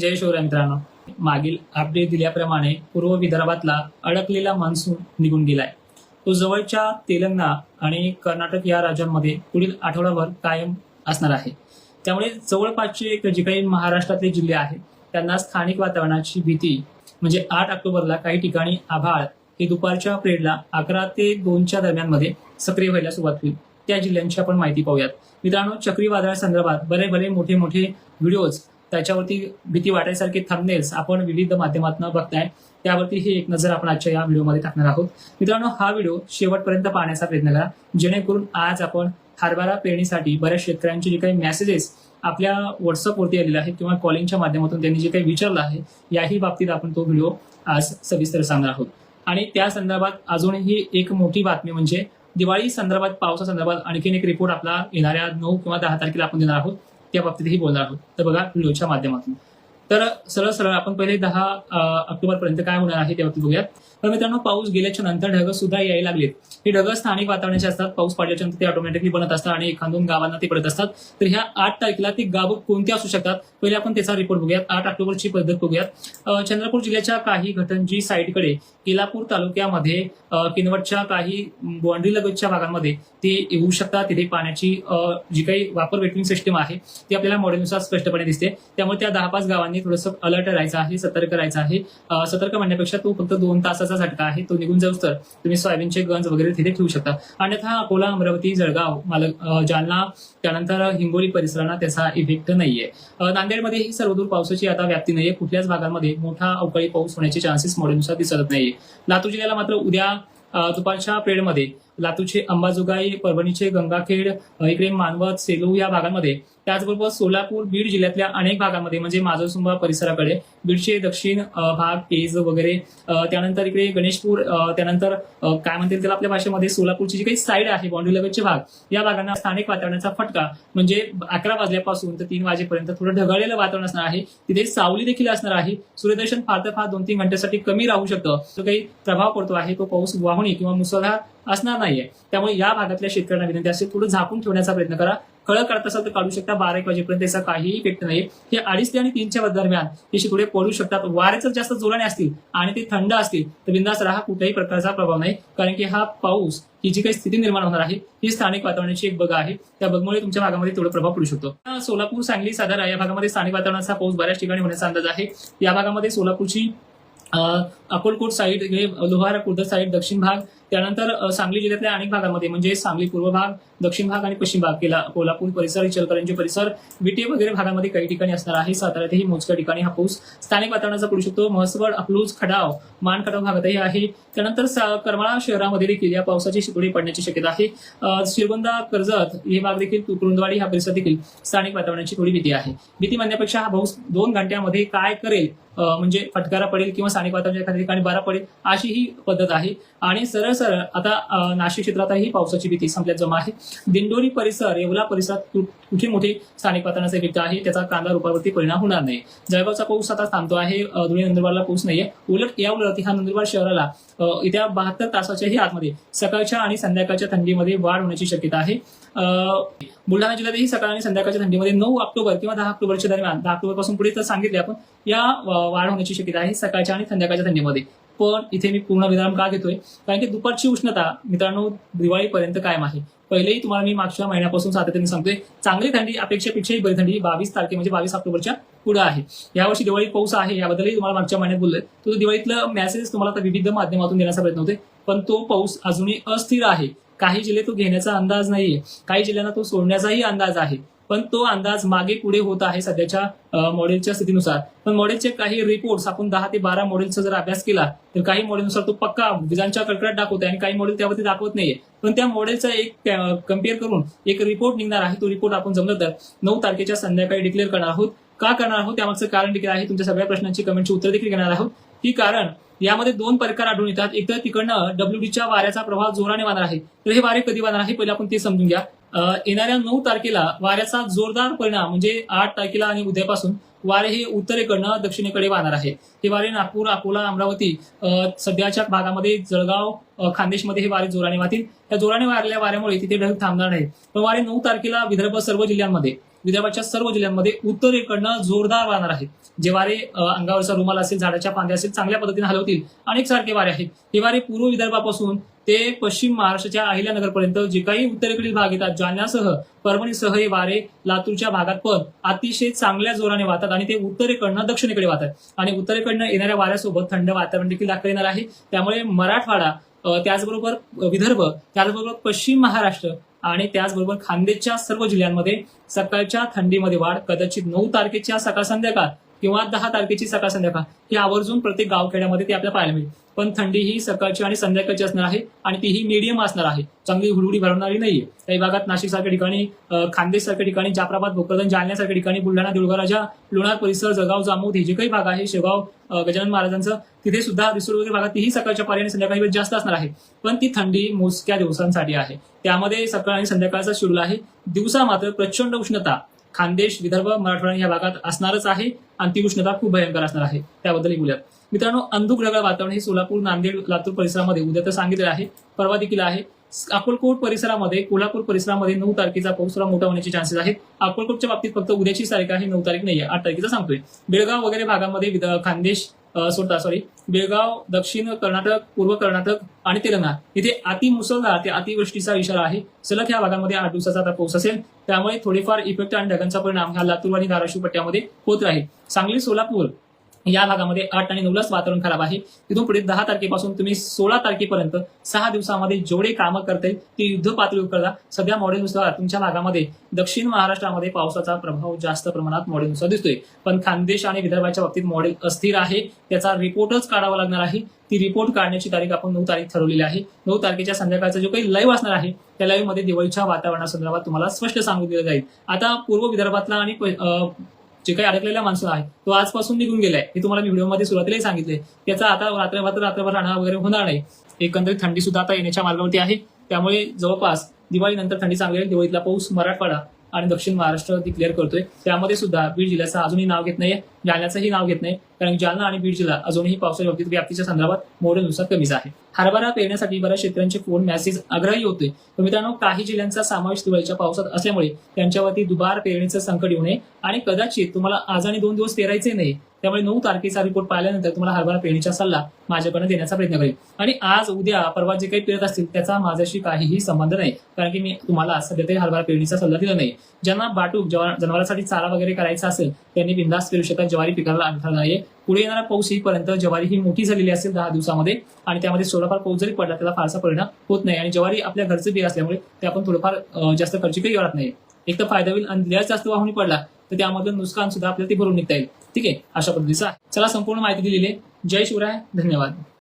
जय शिवराय मित्रांनो मागील अपडेट दिल्याप्रमाणे पूर्व विदर्भातला अडकलेला मान्सून निघून गेलाय. तो जवळच्या तेलंगणा आणि कर्नाटक या राज्यांमध्ये पुढील आठवडाभर कायम असणार आहे. त्यामुळे जवळपासचे जे काही महाराष्ट्रातले जिल्हे आहेत त्यांना स्थानिक वातावरणाची भीती म्हणजे आठ ऑक्टोबरला काही ठिकाणी आभाळ हे दुपारच्या पिरियडला अकरा ते दोनच्या दरम्यानमध्ये सक्रिय व्हायला सुरुवात होईल. त्या जिल्ह्यांची आपण माहिती पाहूयात. मित्रांनो चक्रीवादळा संदर्भात बरे बरे मोठे मोठे व्हिडिओज त्याच्यावरती भीती वाटायसारखे थंबनेल्स आपण विविध माध्यमातून बघताय. त्यावरती ही एक नजर आपण आजच्या या व्हिडिओमध्ये टाकणार आहोत. मित्रांनो हा व्हिडिओ शेवटपर्यंत पाहण्याचा प्रयत्न करा. जेणेकरून आज आपण हरभरा पेरणीसाठी बऱ्याच शेतकऱ्यांचे जे काही मेसेजेस आपल्या व्हॉट्सअपवरती आलेले आहेत किंवा कॉलिंगच्या माध्यमातून त्यांनी जे काही विचारलं आहे याही बाबतीत आपण तो व्हिडिओ आज सविस्तर सांगणार आहोत. आणि त्या संदर्भात अजूनही एक मोठी बातमी म्हणजे दिवाळी संदर्भात पावसासंदर्भात आणखीन एक रिपोर्ट आपला येणाऱ्या नऊ किंवा दहा तारखेला आपण देणार आहोत. त्या बाबतीतही बोलणार आहोत. तर बघा व्हिडिओच्या माध्यमातून. तर सरळ सरळ आपण पहिले दहा ऑक्टोबर पर्यंत काय होणार आहे त्या बघूयात. तर मित्रांनो पाऊस गेल्याच्यानंतर ढग सुद्धा यायला लागलेत. हे ढग स्थानिक वातावरणाचे असतात. पाऊस पडल्याच्या नंतर ते ऑटोमॅटिकली बनत असतात आणि एखादून गावांना ते पडत असतात. तर ह्या आठ तारखेला ते गाव कोणते असू शकतात? पहिले आपण त्याचा रिपोर्ट बघूयात. आठ ऑक्टोबरची पद्धत बघूयात. चंद्रपूर जिल्ह्याच्या काही घटनजी साईडकडे केलापूर तालुक्यामध्ये किनवटच्या काही बाँड्री लगतच्या भागांमध्ये ते येऊ शकतात. तिथे पाण्याची जी काही वापर वेटिंग सिस्टीम आहे ती आपल्याला मॉडेलनुसार स्पष्टपणे दिसते. त्यामुळे त्या दहा पाच गावांनी थोडंसं अलर्ट राहायचं आहे सतर्क राहायचं आहे. सतर्क म्हणण्यापेक्षा तो फक्त दोन तासाचा झटका आहे. तो निघून जाऊस तर तुम्ही सोयाबीनचे गंज वगैरे तिथे ठेवू शकता. अन्यथा अकोला अमरावती जळगाव मालक जालना त्यानंतर हिंगोली परिसरांना त्याचा इफेक्ट नाहीये. नांदेडमध्येही सर्वदूर पावसाची आता व्याप्ती नाहीये. कुठल्याच भागांमध्ये मोठा अवकाळी पाऊस होण्याचे चान्सेस मॉडेलनुसार दिसत नाहीये. लातूर जिल्ह्याला मात्र उद्या दुपारच्या पिरियडमध्ये लातूरचे अंबाजोगाई परभणीचे गंगाखेड इकडे मानवत सेलू या भागांमध्ये. त्याचबरोबर सोलापूर बीड जिल्ह्यातल्या अनेक भागांमध्ये म्हणजे माजोसुंबा परिसराकडे बीडचे दक्षिण भाग पेज वगैरे त्यानंतर इकडे गणेशपूर त्यानंतर काय म्हणतील त्याला आपल्या भाषेमध्ये सोलापूरची जी काही साईड आहे बाँड्री लगतचे भाग या भागांना स्थानिक वातावरणाचा फटका म्हणजे अकरा वाजल्यापासून तर तीन वाजेपर्यंत थोडं ढगाळलेलं वातावरण असणार आहे. तिथे सावली देखील असणार आहे. सूर्यदर्शन फार तर फार दोन तीन घंट्यासाठी कमी राहू शकतं. जो काही प्रभाव पडतो आहे तो पाऊस वाहुणी किंवा मुसळधार असणार नाहीये. त्यामुळे या भागातल्या शेतकऱ्यांना विनंती असे थोडं झाकून ठेवण्याचा प्रयत्न करा. कळ काढत असाल तर काढू शकता. बारा एक वाजेपर्यंत त्याचा काहीही इफेक्ट नाही हे अडीच ते आणि तीनच्या दरम्यान हे शितोडे पडू शकतात. वारे जर जास्त जोराने असतील आणि ते थंड असतील तर बिंदास राहा. कुठल्याही प्रकारचा प्रभाव नाही. कारण की हा पाऊस ही जी काही स्थिती निर्माण होणार आहे ही स्थानिक वातावरणाची एक बग आहे. त्या बगमुळे तुमच्या भागामध्ये थोडा प्रभाव पडू शकतो. सोलापूर सांगली साधारा या भागामध्ये स्थानिक वातावरणाचा पाऊस बऱ्याच ठिकाणी होण्याचा अंदाज आहे. या भागामध्ये सोलापूरची अकोलकोट साईड लोहारा खुर्द साईड दक्षिण भाग त्यानंतर सांगली जिल्ह्यातल्या अनेक भागामध्ये म्हणजे सांगली पूर्व भाग दक्षिण भाग आणि पश्चिम भाग केला कोल्हापूर परिसर इचलकरंजी परिसर विटे वगैरे भागामध्ये काही ठिकाणी असणार आहे. साताऱ्यातही मोजक्या ठिकाणी हा पाऊस स्थानिक वातावरणाचा पडू शकतो. म्हसवड अकलूज खडाव मान खडाव भागातही आहे. त्यानंतर करमाळा शहरामध्ये देखील या पावसाची शितोडी पडण्याची शक्यता आहे. शिरबंदा श्रीगोंदा कर्जत हे भाग देखील कुरुंदवाडी हा परिसर देखील स्थानिक वातावरणाची थोडी भीती आहे. भीती म्हणण्यापेक्षा हा पाऊस दोन घंट्यामध्ये काय करेल म्हणजे फटकारा पडेल किंवा स्थानिक वातावरण एखाद्या ठिकाणी बारा पडेल अशी ही पद्धत आहे. आणि सरळ सरळ आता नाशिक क्षेत्रातही पावसाची भीती संपल्यात जमा आहे. दिंडोरी परिसर येवला परिसरात कुठे मोठे स्थानिक वातावरणाचा इफेक्ट आहे त्याचा कांदा रुपावरती परिणाम होणार नाही. जळगावचा पाऊस आता थांबतो आहे धुळे नंदुरबारला पाऊस नाहीये. उलट या उलट ह्या नंदुरबार शहराला येत्या बहात्तर तासाच्याही आतमध्ये सकाळच्या आणि संध्याकाळच्या थंडीमध्ये वाढ होण्याची शक्यता आहे. बुलढाणा जिल्ह्यातही सकाळ आणि संध्याकाळच्या थंडीमध्ये नऊ ऑक्टोबर किंवा दहा ऑक्टोबरच्या दरम्यान दहा ऑक्टोबरपासून पुढे तर सांगितले आपण या वाढ होण्याची शक्यता आहे सकाळच्या आणि संध्याकाळच्या थंडीमध्ये. पण इथे मी पूर्ण विराम का घेतोय? कारण की दुपारची उष्णता मित्रांनो दिवाळीपर्यंत कायम आहे. पहिलेही तुम्हाला मी मागच्या महिन्यापासून सातत्याने सांगतोय चांगली थंडी अपेक्षेपेक्षाही बरी थंडी बावीस तारखे म्हणजे बावीस ऑक्टोबरच्या पुढे आहे. यावर्षी दिवाळी पाऊस आहे याबद्दलही तुम्हाला मागच्या महिन्यात बोललोय. तो दिवाळीतलं मेसेज तुम्हाला विविध माध्यमातून देण्याचा प्रयत्न होते पण तो पाऊस अजूनही अस्थिर आहे. काही जिल्हे तो घेण्याचा अंदाज नाहीये. काही जिल्ह्यांना तो सोडण्याचाही अंदाज आहे. पण तो अंदाज मागे पुढे होत आहे सध्याच्या मॉडेलच्या स्थितीनुसार. पण मॉडेलचे काही रिपोर्ट्स आपण दहा ते बारा मॉडेलचा जर अभ्यास केला तर काही मॉडेलनुसार तो पक्का विजांच्या कडकडाट दाखवते आणि काही मॉडेल त्यावरती दाखवत नाहीये. पण त्या मॉडेलचा एक कंपेअर करून एक रिपोर्ट निघणार आहे. तो रिपोर्ट आपण जमलं तर नऊ तारखेच्या संध्याकाळी डिक्लेअर करणार आहोत. का करणार आहोत? त्यामागचं कारण देखील आहे. तुमच्या सगळ्या प्रश्नांची कमेंटची उत्तर देखील घेणार आहोत. की कारण यामध्ये दोन प्रकार आढळून येतात. एक तर तिकडनं डब्ल्यूडीच्या वाऱ्याचा प्रभाव जोराने वाहणार आहे. तर हे वारे कधी वाहणार आहे? पहिले आपण ते समजून घ्या. येणाऱ्या नऊ तारखेला वाऱ्याचा जोरदार परिणाम म्हणजे आठ तारखेला आणि उद्यापासून वारे हे उत्तरेकडनं दक्षिणेकडे वाहणार आहे. हे वारे नागपूर अकोला अमरावती अं, सध्याच्या भागामध्ये जळगाव खान्देशमध्ये हे वारे जोराने वाहतील. त्या जोराने वारल्या वाऱ्यामुळे तिथे ढग थांबणार नाही पण वारे नऊ तारखेला विदर्भ सर्व जिल्ह्यांमध्ये विदर्भाच्या सर्व जिल्ह्यांमध्ये उत्तरेकडनं जोरदार वाहणार आहे जे वारे अंगावरचा रुमाल असेल झाडाच्या फांद्या असेल चांगल्या पद्धतीने हलवतील. अनेक सारखे वारे आहेत. हे वारे पूर्व विदर्भापासून ते पश्चिम महाराष्ट्राच्या अहिल्यानगरपर्यंत जे काही उत्तरेकडील भाग येतात जालन्यासह परभणीसह हे वारे लातूरच्या भागात पण अतिशय चांगल्या जोराने वाहतात आणि ते उत्तरेकडनं दक्षिणेकडे वाहतात. आणि उत्तरेकडनं येणाऱ्या वाऱ्यासोबत थंड वातावरण देखील दाखल येणार आहे. त्यामुळे मराठवाडा त्याचबरोबर विदर्भ त्याचबरोबर पश्चिम महाराष्ट्र आणि त्याचबरोबर खानदेशच्या सर्व जिल्ह्यांमध्ये सकाळच्या थंडीमध्ये वाढ कदाचित नऊ तारखेच्या सकाळ संध्याकाळ किंवा दहा तारखेची सकाळ संध्याकाळ ही आवर्जून प्रत्येक गावखेड्यामध्ये ते आपल्याला पाहायला मिळेल. पण थंडी ही सकाळची आणि संध्याकाळची असणार आहे आणि तीही मीडियम असणार आहे. चांगली हुडहुडी भरवणारी नाहीये. काही भागात नाशिक सारख्या ठिकाणी खानदेश सारख्या ठिकाणी जाफराबाद भोकरदन जालन्यासारख्या ठिकाणी बुलढाणा देऊळगाव राजा लोणार परिसर जगाव जामोद हे जे काही भाग आहे शेगाव गजानन महाराजांचं तिथे सुद्धा रिसोड वगैरे भागात तीही सकाळच्या पारी आणि संध्याकाळी वेळ जास्त असणार आहे. पण ती थंडी मोजक्या दिवसांसाठी आहे. त्यामध्ये सकाळ आणि संध्याकाळचा शेड्यूल आहे. दिवसा मात्र प्रचंड उष्णता खानदेश विदर्भ मराठवाडा या भागात असणारच आहे आणि ती उष्णता खूप भयंकर असणार आहे. त्याबद्दल बोलूयात. मित्रांनो अंधुक ढगाळ वातावरण हे सोलापूर नांदेड लातूर परिसरामध्ये उद्या तर सांगितलेलं आहे. परवा देखील आहे. अकोलकोट परिसरामध्ये कोल्हापूर परिसरामध्ये नऊ तारखेचा पाऊस थोडा मोठा होण्याचे चान्सेस आहेत. अकोलकोटच्या बाबतीत फक्त उद्याची तारीख आहे नऊ तारीख नाही आहे आठ तारखेचा सांगतोय. बेळगाव वगैरे भागामध्ये खानदेश सोडता सॉरी बेळगाव दक्षिण कर्नाटक पूर्व कर्नाटक आणि तेलंगणा. इथे अति मुसळधार ते अतिवृष्टीचा इशारा आहे. सलग ह्या भागामध्ये आठ दिवसाचा आता पाऊस असेल. त्यामुळे थोडेफार इफेक्ट आणि ढगांचा परिणाम ह्या लातूर आणि धाराशिव पट्ट्यामध्ये होत राहील. सांगली सोलापूर या भागामध्ये आठ आणि नऊलाच वातावरण खराब आहे. तिथून पुढे दहा तारखेपासून तुम्ही सोळा तारखेपर्यंत सहा दिवसामध्ये जेवढे कामं करते ते युद्ध पातळीवर करा. सध्या मॉडेलनुसार तुमच्या भागामध्ये दक्षिण महाराष्ट्रामध्ये पावसाचा प्रभाव जास्त प्रमाणात मॉडेलनुसार दिसतोय. पण खानदेश आणि विदर्भाच्या बाबतीत मॉडेल अस्थिर आहे. त्याचा रिपोर्टच काढावा लागणार आहे. ती रिपोर्ट काढण्याची तारीख आपण नऊ तारीख ठरवलेली आहे. नऊ तारखेच्या संध्याकाळचा जो काही लाईव्ह असणार आहे त्या लाईव्हमध्ये दिवाळीच्या वातावरणासंदर्भात तुम्हाला स्पष्ट सांगून दिलं जाईल. आता पूर्व विदर्भातला आणि अं, जे काही अडकलेला माणसं आहे तो आजपासून निघून गेलाय. हे तुम्हाला मी व्हिडिओमध्ये सुरुवातीलाही सांगितले त्याचा आता रात्रभर रात्रभर राहणार वगैरे होणार नाही. एकंदरीत थंडी सुद्धा आता येण्याच्या मार्गावरती आहे. त्यामुळे जवळपास दिवाळीनंतर थंडी चांगली आहे दिवाळीतला पाऊस मराठवाडा आणि दक्षिण महाराष्ट्र डिक्लेअर करतोय. त्यामध्ये सुद्धा बीड जिल्ह्याचं अजूनही नाव घेत नाहीये. जालन्याचंही नाव घेत नाही. कारण जालना आणि बीड जिल्हा अजूनही पावसाच्या बाबतीत व्याप्तीच्या संदर्भात मॉडेलनुसार कमीच आहे. हरभरा पेरण्यासाठी बऱ्याच शेतकऱ्यांचे फोन मेसेज आग्रही होते. तर मित्रांनो काही जिल्ह्यांचा समावेश दिवाळीच्या पावसात असल्यामुळे त्यांच्यावरती दुबार पेरणीचं संकट येऊ नये आणि कदाचित तुम्हाला आज आणि दोन दिवस पेरायचे नाही. त्यामुळे नऊ तारखेचा रिपोर्ट पाहिल्यानंतर तुम्हाला हरभरा पेरणीचा सल्ला माझ्याकडे देण्याचा प्रयत्न करेल आणि आज उद्या परवा जे काही पेरत असतील त्याचा माझ्याशी काहीही संबंध नाही. कारण की मी तुम्हाला सध्या तरी हरभरा पेरणीचा सल्ला दिला नाही. ज्यांना बाटूक जवा- जनावरांसाठी चारा वगैरे करायचा असेल त्यांनी बिंदास पेरू शकतात ज्वारी पिकाला अडथळा नाहीये पुढे येणारा पाऊस येईपर्यंत ज्वारी ही मोठी झालेली असेल दहा दिवसामध्ये आणि त्यामध्ये थोडाफार पाऊस जरी पडला त्याला फारसा परिणाम होत नाही आणि ज्वारी आपल्या घरचं बी असल्यामुळे ते आपण थोडंफार जास्त जास्त खर्चिकही वाढत नाही. एक तर फायदा होईल आणि जास्त वाहून पडला तर त्यामधलं नुकसान सुद्धा आपल्याला ते भरून निघता येईल. ठीक आहे? अशा पद्धतीचा चला संपूर्ण माहिती दिलेली आहे. जय शिवराय. धन्यवाद.